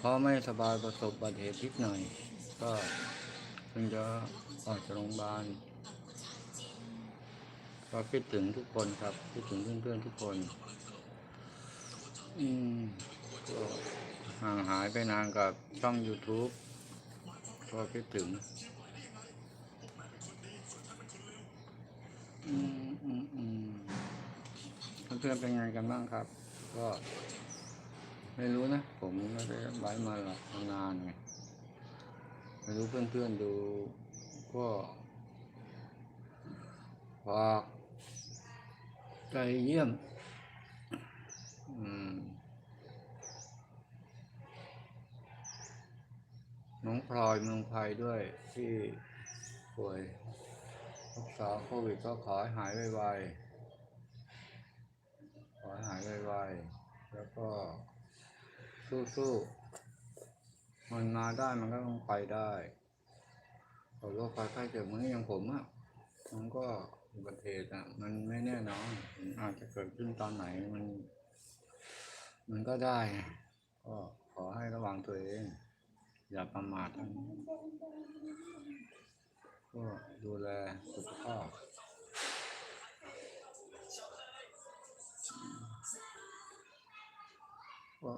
พราะไม่สบายประสบอุบัติเหตุนิดหน่อย ก็เพิ่งจะออกจากโรงพยาบาลก็คิดถึงทุกคนครับคิดถึงเพื่อนๆทุกคน อืมก็ห่างหายไปนานกับช่อง YouTube ก็คิดถึงอืมอืมอืมเพื่อนๆเป็นไงกันบ้างครับ ก็ ไม่รู้นะ ผมไม่ได้ไว้มาหรอกนานไงไม่รู้เพื่อนๆดูก็ฝากใจเยี่ยม อืม น้องพลอยเมืองไทยด้วยที่ป่วยรักษาโควิดก็ขอให้หายไวๆ ขอให้หายไวๆ แล้วก็ สู้ๆมันมาได้มันก็ต้องไปได้แต่โรคภัยไข้เจ็บเหมือนอย่างผมอะมันก็อุบัติเหตุอะมันไม่แน่นอนอาจจะเกิดขึ้นตอนไหนมัน มันก็ได้ ก็ขอให้ระวังตัวเอง อย่าประมาทนะก็ดูแลสุขภาพก็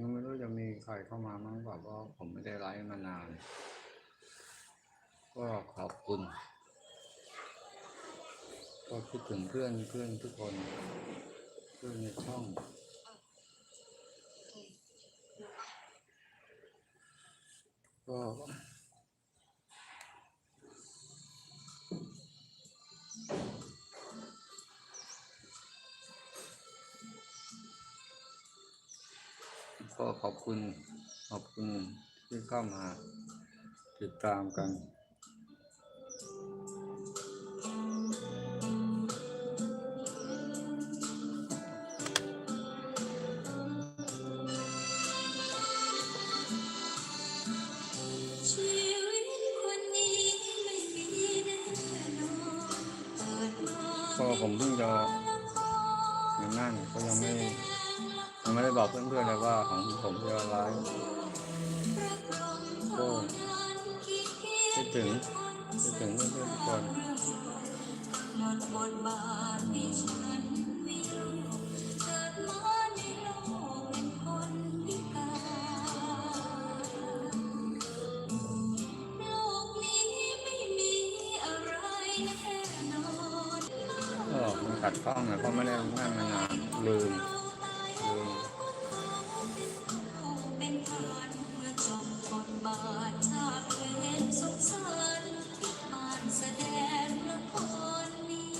ยังไม่รู้จะมีใครเข้ามามั้งแบบว่าผมไม่ได้ไลฟ์มานาน ก็ขอบคุณ ก็คิดถึงเพื่อนเพื่อนทุกคน เพื่อนในช่องก็ ก็ขอบคุณขอบคุณที่เข้ามาติดตามกัน ชีวิตคนนี้ไม่มีแน่นอนเปิดมาก็ผมเพิ่งจะอย่างนั่นก็ยังไม่ ยังไม่ได้บอกเพื่อนๆเลยว่าของผมจะไลฟ์รับรองความนั้นคิดถึงคิดถึงเพื่อนๆทุกคนหมดบทบาทที่ฉันมีลูกเกิดมาในโลกเป็นคนพิการโลกนี้ไม่มีอะไรแน่นอนก็มันขัดข้องนะเพราะไม่ได้นั่งมานานลืม บบทบาทชาติเพลงสงสารที่อ่านแสดงละครนี้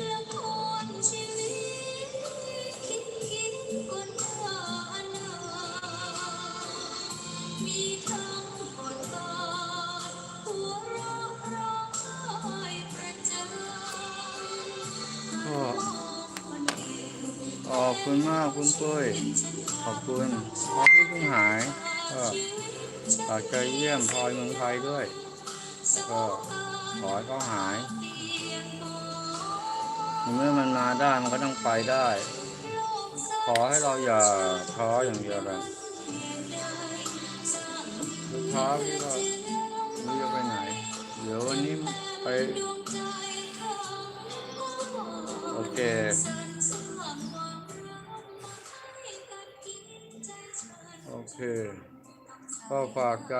ละครชีวิตคิดคิดก็น่านามีทั้งบทบาทหัวเราะร้องไห้ประจานก็คนอื่น ขอบคุณมากคุณปุ้ย ขอบคุณเพราะที่เพิ่งหายก็ฝากใจเยี่ยมพลอยเมืองไทยด้วย ก็ขอให้เขาหาย เมื่อมันมาได้มันก็ต้องไปได้ ขอให้เราอย่าท้ออย่างเดียวเลยท้อที่เราไม่จะไปไหน เดี๋ยววันนี้ไป โอเค โอเคก็ฝากใจ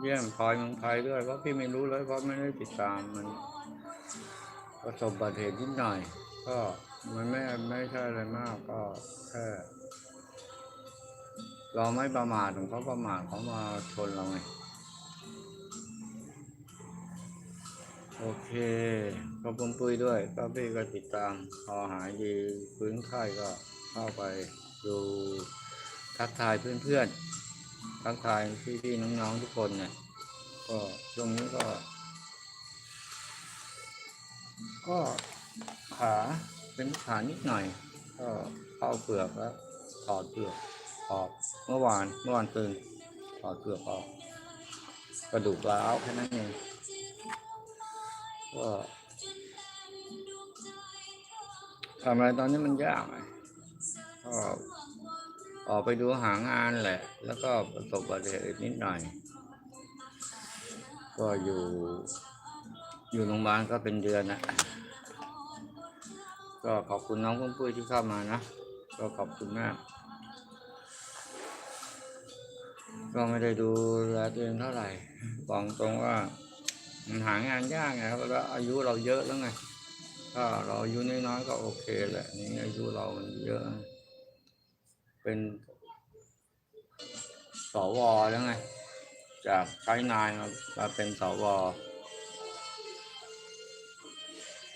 เยี่ยมพลอยเมืองไทยด้วย เพราะพี่ไม่รู้เลยเพราะไม่ได้ติดตามมันประสบบัติเหตุนิดหน่อย ก็มันไม่ไม่ใช่อะไรมากก็แค่เราไม่ประมาทของเขาประมาทเขามาชนเราไง โอเคขอบคุณปุ้ยด้วยก็พี่ก็ติดตามพอหายดีฟื้นไข้ก็เข้าไปดู ทักทายเพื่อนๆทักทายพี่ๆน้องๆทุกคนเนี่ยก็ช่วงนี้ก็ ก็ขาเป็นขานิดหน่อย ก็เข้าเปลือกแล้วถอดเปลือกออกเมื่อวานเมื่อวานตื่นถอดเปลือกออกกระดูกร้าวแค่นั้นเองก็ทำอะไรตอนนี้มันยากไงก็ ออกไปดูหางานแหละ แล้วก็ประสบอุบัติเหตุนิดหน่อย ก็อยู่ อยู่โรงพยาบาลก็เป็นเดือนนะก็ขอบคุณน้องปุ้มปุ้ยที่เข้ามานะ ก็ขอบคุณมาก ก็ไม่ได้ดูแลตัวเองเท่าไหร่บอกตรงว่ามันหางานยากไงครับแล้วอายุเราเยอะแล้วไง ถ้าเราอายุน้อยๆก็โอเคแหละนี่อายุเรามันเยอะ เป็นสวแล้วไง จากใช้นายมามาเป็นสว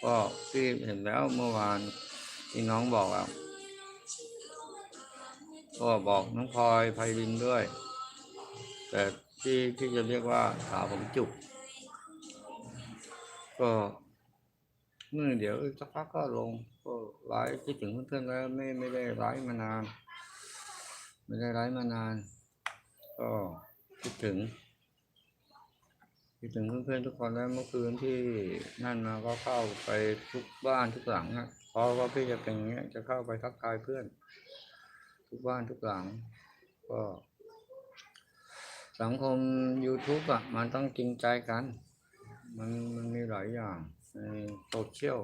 ก็ที่เห็นแล้วเมื่อวานที่น้องบอกอะก็บอกน้องพลอยไพรินด้วย แต่ที่ที่จะเรียกว่าสาวผมจุก ก็เมื่อเดี๋ยวสักพักก็ลงก็ไลฟ์คิดถึงเพื่อนๆแล้วไม่ไม่ได้ไลฟ์มานาน ไม่ได้ไลฟ์มานาน ก็คิดถึงคิดถึงเพื่อนๆทุกคนแล้วเมื่อคืนที่นั่นมาก็เข้าไปทุกบ้านทุกหลังอะเพราะว่าพี่จะเป็นอย่างเงี้ยจะเข้าไปทักทายเพื่อน ทุกบ้านทุกหลัง ก็ สังคม YouTube อะ มันต้องจริงใจกัน มันมันมีหลายอย่างในโซเชียล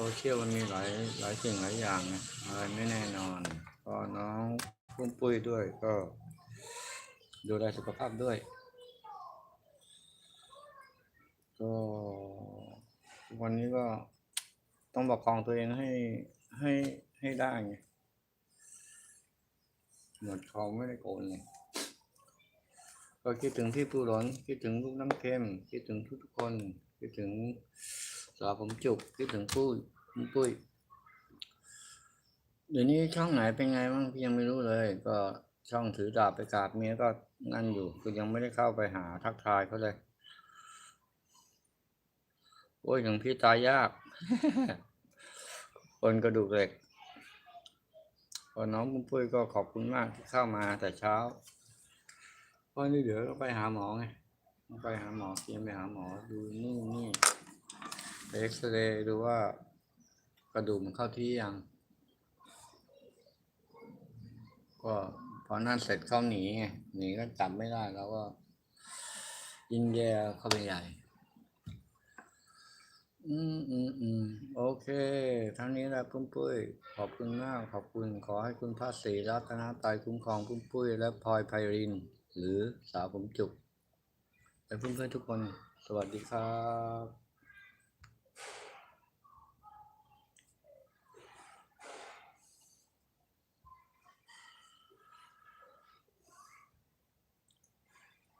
โซเชียลมันมีหลายหลายสิ่งหลายอย่างนะอะไรไม่แน่นอน ก็น้องปุ้มปุ้ยด้วยก็ ดูแลสุขภาพด้วย ก็วันนี้ก็ต้องประคองตัวเองให้ให้ให้ได้ไงหมดคองไม่ได้โกนเลยก็คิดถึงพี่ปูหลนคิดถึงลูกน้ำเค็มคิดถึงทุกๆคนคิดถึง สาผมจุกคิดถึงปุ้ยปุ้มปุ้ย เดี๋ยวนี้ช่องไหนเป็นไงบ้างพี่ยังไม่รู้เลย ก็ช่องถือดาบไปกราบเมียก็นั่นอยู่คือยังไม่ได้เข้าไปหาทักทายเขาเลย โอ้ยอย่างพี่ตายยาก คนกระดูกเหล็กพอน้องปุ้มปุ้ยก็ขอบคุณมากที่เข้ามาแต่เช้าเพราะนี่เดี๋ยวต้องไปหาหมอไงไปหาหมอเตรียมไปหาหมอดูนู่นนี่ เอ็กซเรย์ดูว่ากระดูกมันเข้าที่ยัง ก็พอนั่นเสร็จเขาหนีไงหนีก็จับไม่ได้แล้วก็ยิ่งแย่เข้าไปใหญ่ อืมอืมอืมโอเค ทั้งนี้แหละปุ้มปุ้ย ขอบคุณมาก ขอบคุณ ขอให้คุณพระศรีรัตนตรัยคุ้มครองปุ้มปุ้ย และพลอยไพริน หรือสาวผมจุกและเพื่อนๆทุกคน สวัสดีครับ